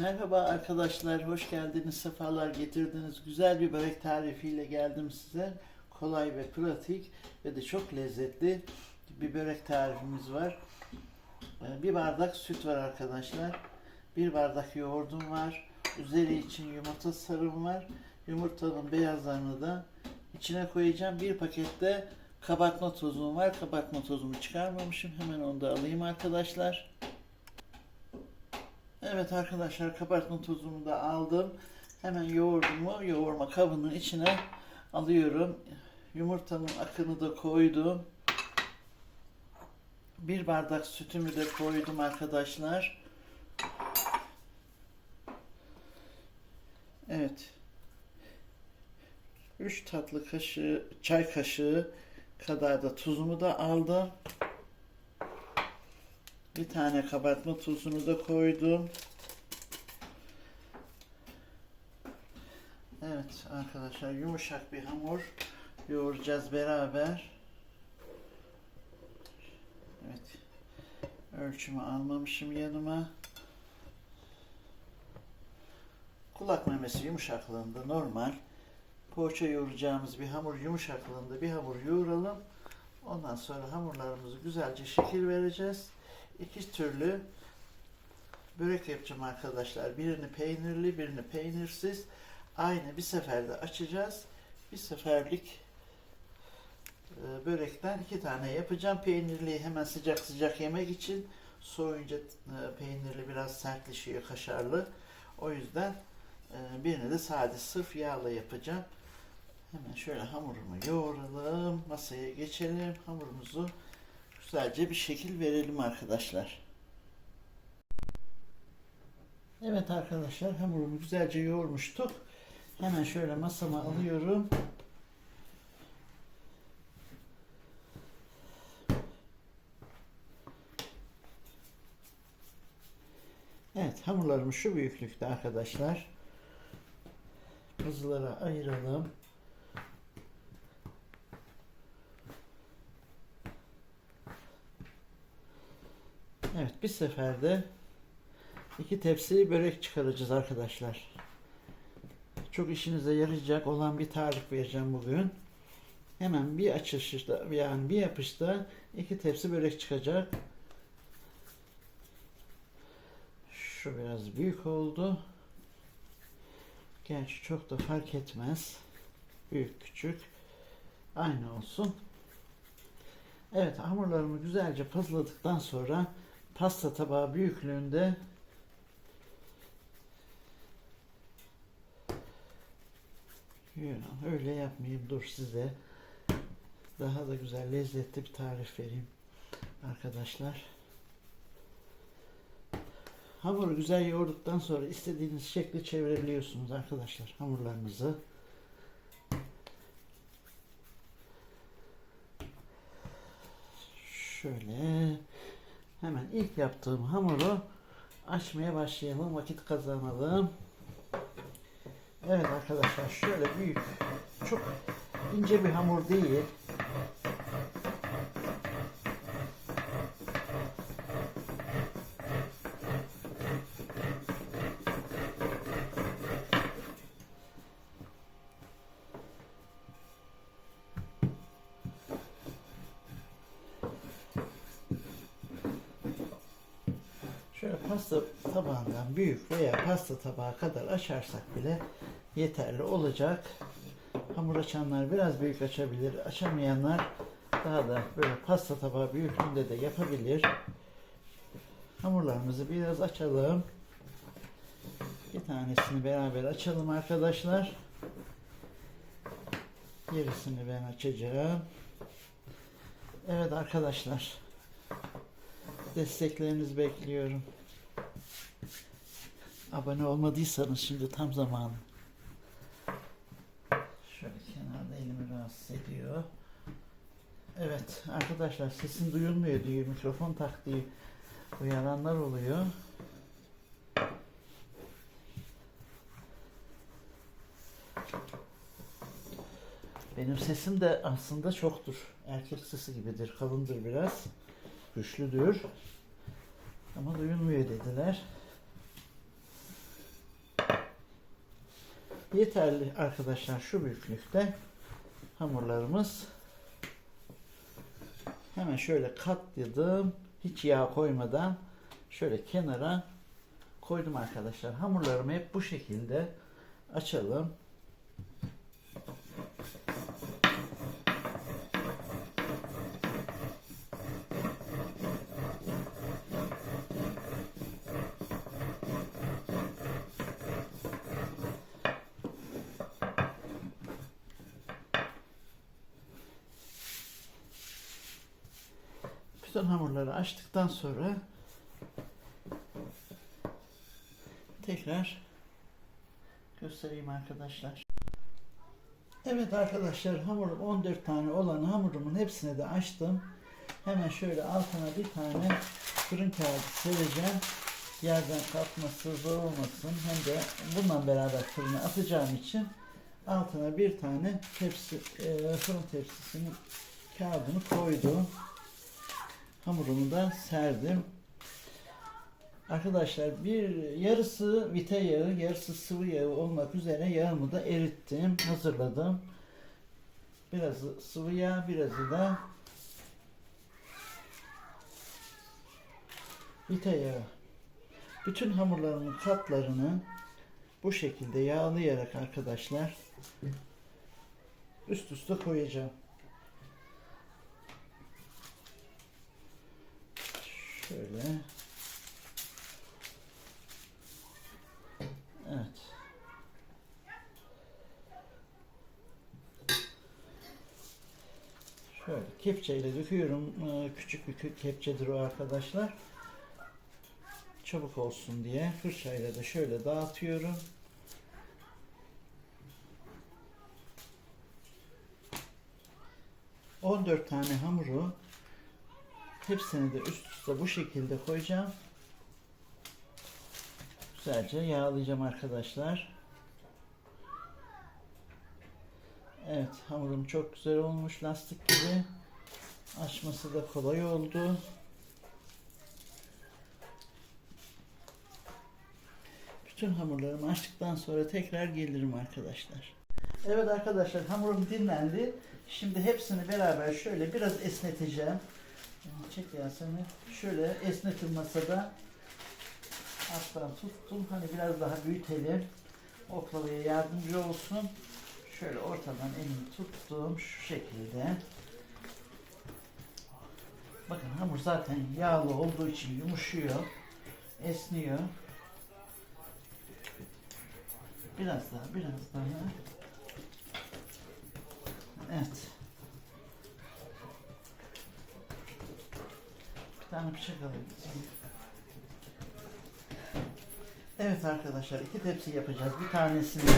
Merhaba arkadaşlar, hoş geldiniz, sefalar getirdiniz. Güzel bir börek tarifiyle geldim size. Kolay ve pratik ve de çok lezzetli bir börek tarifimiz var. Ee, Bir bardak süt var arkadaşlar. Bir bardak yoğurdum var. Üzeri için yumurta sarım var. Yumurtanın beyazlarını da içine koyacağım. Bir pakette kabartma tozum var. Kabartma tozumu çıkarmamışım. Hemen onu da alayım arkadaşlar. Evet arkadaşlar kabartma tozumu da aldım. Hemen yoğurdumu yoğurma kabının içine alıyorum. Yumurtanın akını da koydum. Bir bardak sütümü de koydum arkadaşlar. Evet. 3 tatlı kaşığı, çay kaşığı kadar da tuzumu da aldım. Bir tane kabartma tuzunu da koydum. Evet arkadaşlar yumuşak bir hamur yoğuracağız beraber. Evet. Ölçümü almamışım yanıma. Kulak memesi yumuşaklığında normal. Poğaça yoğuracağımız bir hamur yumuşaklığında bir hamur yoğuralım. Ondan sonra hamurlarımızı güzelce şekil vereceğiz. İki türlü börek yapacağım arkadaşlar. Birini peynirli, birini peynirsiz. Aynı bir seferde açacağız. Bir seferlik e, börekten iki tane yapacağım. Peynirliyi hemen sıcak sıcak yemek için. Soğuyunca e, peynirli biraz sertleşiyor, kaşarlı. O yüzden e, birini de sade sırf yağla yapacağım. Hemen şöyle hamurumu yoğuralım. Masaya geçelim. Hamurumuzu güzelce bir şekil verelim arkadaşlar. Evet arkadaşlar hamurumu güzelce yoğurmuştuk. Hemen şöyle masama alıyorum. Evet hamurlarımız şu büyüklükte arkadaşlar. Hızlılara ayıralım. Evet bir seferde iki tepsi börek çıkaracağız arkadaşlar. Çok işinize yarayacak olan bir tarif vereceğim bugün. Hemen bir açışta yani bir yapışta iki tepsi börek çıkacak. Şu biraz büyük oldu. Gerçi çok da fark etmez. Büyük küçük aynı olsun. Evet hamurlarımı güzelce pazladıktan sonra pasta tabağı büyüklüğünde Yunan öyle yapmayayım dur size daha da güzel lezzetli bir tarif vereyim arkadaşlar. Hamuru güzel yoğurduktan sonra istediğiniz şekli çevirebiliyorsunuz arkadaşlar hamurlarınızı. Şöyle hemen ilk yaptığım hamuru açmaya başlayalım vakit kazanalım. Evet arkadaşlar şöyle büyük çok ince bir hamur değil. Şöyle pasta tabağından büyük veya pasta tabağı kadar açarsak bile yeterli olacak. Hamur açanlar biraz büyük açabilir. Açamayanlar daha da böyle pasta tabağı büyüklüğünde de yapabilir. Hamurlarımızı biraz açalım. Bir tanesini beraber açalım arkadaşlar. Gerisini ben açacağım. Evet arkadaşlar. Desteklerinizi bekliyorum. Abone olmadıysanız şimdi tam zamanı. Şöyle kenarda elimi rahatsız ediyor. Evet arkadaşlar sesin duyulmuyor diyor mikrofon taktiği uyaranlar oluyor. Benim sesim de aslında çoktur. Erkek sesi gibidir. Kalındır biraz. Güçlüdür. Ama duyulmuyor dediler. Yeterli arkadaşlar şu büyüklükte hamurlarımız. Hemen şöyle katladım. Hiç yağ koymadan şöyle kenara koydum arkadaşlar. Hamurlarımı hep bu şekilde açalım. Bütün hamurları açtıktan sonra tekrar göstereyim arkadaşlar. Evet arkadaşlar hamurum 14 tane olan hamurumun hepsini de açtım. Hemen şöyle altına bir tane fırın kağıdı sereceğim. Yerden kalkması zor olmasın. Hem de bununla beraber fırına atacağım için altına bir tane tepsi, e, fırın tepsisinin kağıdını koydum. Hamurumu da serdim. Arkadaşlar bir yarısı vite yağı, yarısı sıvı yağı olmak üzere yağımı da erittim, hazırladım. Birazı sıvı yağ, birazı da vite yağı. Bütün hamurlarımın katlarını bu şekilde yağlayarak arkadaşlar üst üste koyacağım. Şöyle. Evet. Şöyle kepçeyle döküyorum. Ee, Küçük bir kepçedir o arkadaşlar. Çabuk olsun diye fırçayla da şöyle dağıtıyorum. On dört tane hamuru hepsini de üst üste bu şekilde koyacağım. Güzelce yağlayacağım arkadaşlar. Evet hamurum çok güzel olmuş lastik gibi. Açması da kolay oldu. Bütün hamurlarımı açtıktan sonra tekrar gelirim arkadaşlar. Evet arkadaşlar hamurum dinlendi. Şimdi hepsini beraber şöyle biraz esneteceğim. Çek Yasemin. Şöyle esnetim masada alttan tuttum. Hani biraz daha büyütelim. Oklavaya yardımcı olsun. Şöyle ortadan elimi tuttum. Şu şekilde. Bakın hamur zaten yağlı olduğu için yumuşuyor. Esniyor. Biraz daha, biraz daha. Evet. Tane bıçak alayım. Evet arkadaşlar iki tepsi yapacağız. Bir tanesini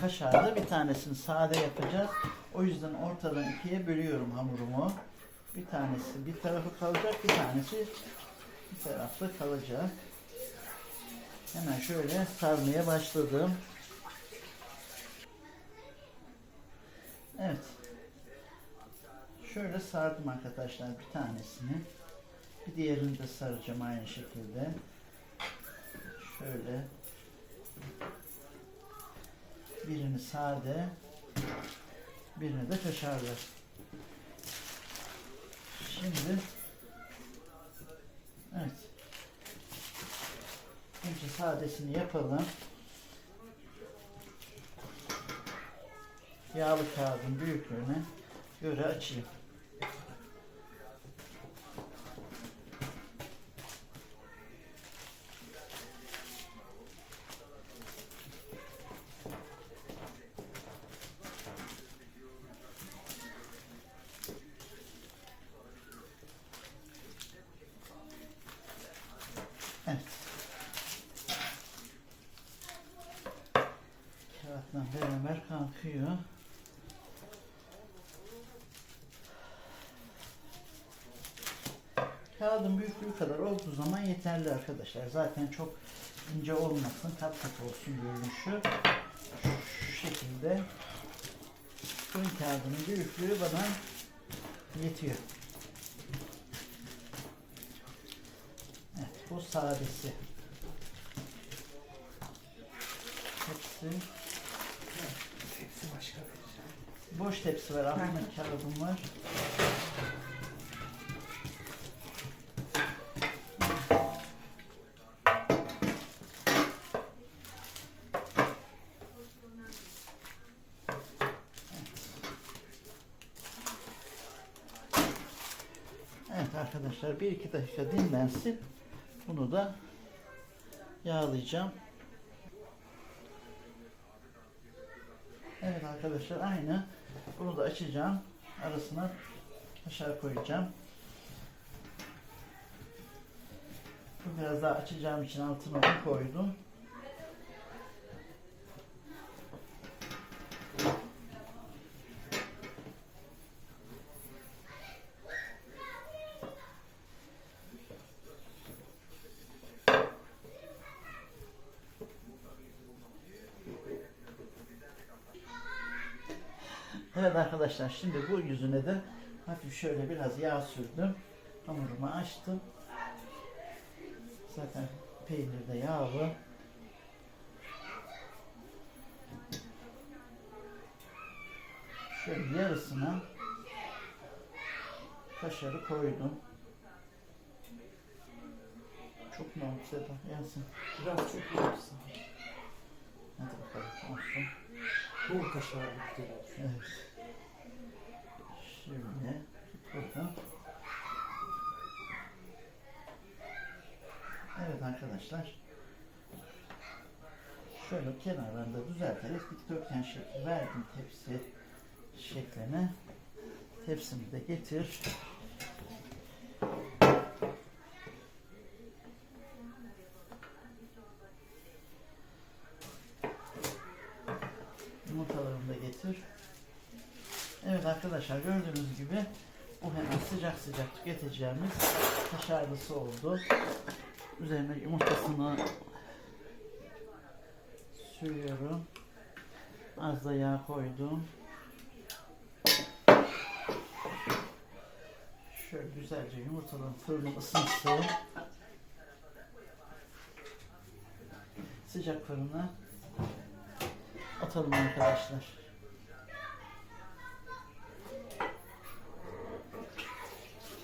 kaşarlı bir tanesini sade yapacağız. O yüzden ortadan ikiye bölüyorum hamurumu. Bir tanesi bir tarafı kalacak, bir tanesi bir tarafta kalacak. Hemen şöyle sarmaya başladım. Evet. Şöyle sardım arkadaşlar bir tanesini. Bir diğerini de saracağım aynı şekilde. Şöyle. Birini sade, birini de kaşarlı. Şimdi evet. Önce sadesini yapalım. Yağlı kağıdın büyüklüğüne göre açayım. Evet. Kağıtla beraber kalkıyor. Kağıdın büyüklüğü kadar olduğu zaman yeterli arkadaşlar. Zaten çok ince olmasın, kat kat olsun görünüşü. Şu şekilde fırın kağıdının büyüklüğü bana yetiyor. Evet, bu sadesi. Hepsi Boş tepsi var. Altında kağıdım var. Evet arkadaşlar bir iki dakika dinlensin. Bunu da yağlayacağım. Evet arkadaşlar aynı. Bunu da açacağım. Arasına aşağı koyacağım. Bu biraz daha açacağım için altına un koydum. Evet arkadaşlar şimdi bu yüzüne de hafif şöyle biraz yağ sürdüm. Hamurumu açtım. Zaten peynir de yağlı. Şöyle yarısına kaşarı koydum. Çok mu oldu Sefa? Yansın. Biraz çok olursa. Hadi bakalım olsun. Bol kaşarlı olur. Evet. Şimdi burada. Evet arkadaşlar. Şöyle kenarlarında düzelterek dikdörtgen şekli verdim tepsi şekline. Tepsimi de getir. Yumurtalarımı da getir. Arkadaşlar gördüğünüz gibi bu hemen sıcak sıcak tüketeceğimiz kaşarlısı oldu. Üzerine yumurtasını sürüyorum. Az da yağ koydum. Şöyle güzelce yumurtaların fırını ısınsın. Sıcak fırına atalım arkadaşlar.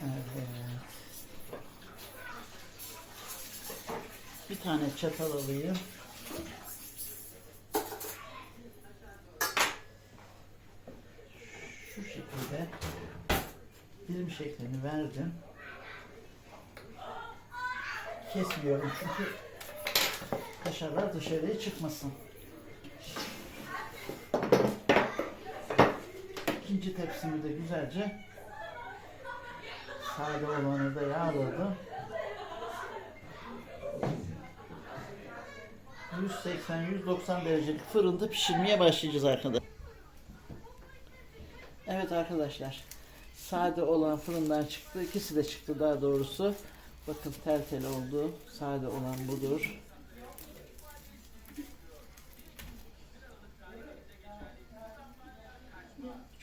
Evet. Bir tane çatal alayım. Şu şekilde dilim şeklini verdim. Kesmiyorum çünkü kaşarlar dışarıya çıkmasın. İkinci tepsimi de güzelce sade olanı da yağladım. 180-190 derecelik fırında pişirmeye başlayacağız arkadaşlar. Evet arkadaşlar. Sade olan fırından çıktı. İkisi de çıktı daha doğrusu. Bakın tel tel oldu. Sade olan budur.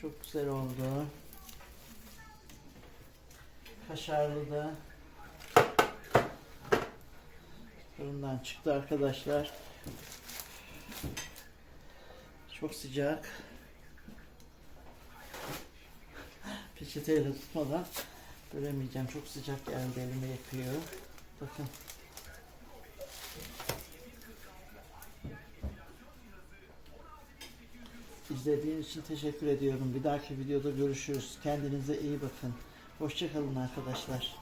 Çok güzel oldu. Kaşarlı da fırından çıktı arkadaşlar. Çok sıcak. Peçeteyle tutmadan bölemeyeceğim. Çok sıcak geldi elimi yakıyor. Bakın. İzlediğiniz için teşekkür ediyorum. Bir dahaki videoda görüşürüz. Kendinize iyi bakın. Hoşçakalın arkadaşlar.